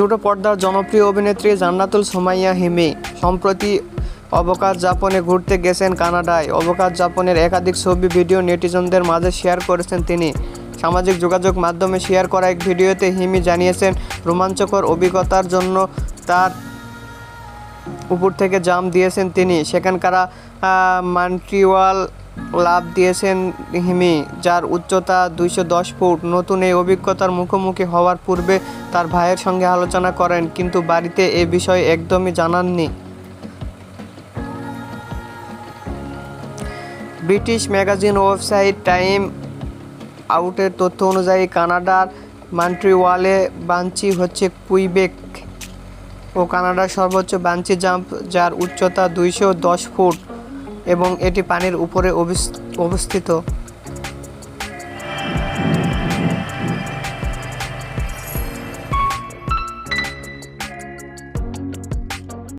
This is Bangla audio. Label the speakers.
Speaker 1: ছোট পর্দার জনপ্রিয় অভিনেত্রী জান্নাতুল সোমাইয়া হিমি সম্প্রতি অবকাশ যাপনে ঘুরতে গেছেন কানাডায়। অবকাশ যাপনের একাধিক ছবি, ভিডিও নেটিজনদের মাঝে শেয়ার করেছেন তিনি। সামাজিক যোগাযোগ মাধ্যমে শেয়ার করা এক ভিডিওতে হিমি জানিয়েছেন, রোমাঞ্চকর অভিজ্ঞতার জন্য তার উপর থেকে জাম দিয়েছেন তিনি। সেখানকার মান্ট্রিওয়াল লাভ দিয়েছেন হিমি, যার উচ্চতা দুইশো দশ ফুট। নতুন এই অভিজ্ঞতার মুখোমুখি হওয়ার পূর্বে তার ভাইয়ের সঙ্গে আলোচনা করেন, কিন্তু বাড়িতে এ বিষয়ে একদমই জানাননি। ব্রিটিশ ম্যাগাজিন ওয়েবসাইট টাইম আউটের তথ্য অনুযায়ী কানাডার মান্ট্রিওয়ালে বাঞ্চি হচ্ছে কুইবেক ও কানাডার সর্বোচ্চ বাঞ্চি জাম্প, যার উচ্চতা দুইশো দশ ফুট। এবং এটি পানির উপরে অবস- অবস্থিত।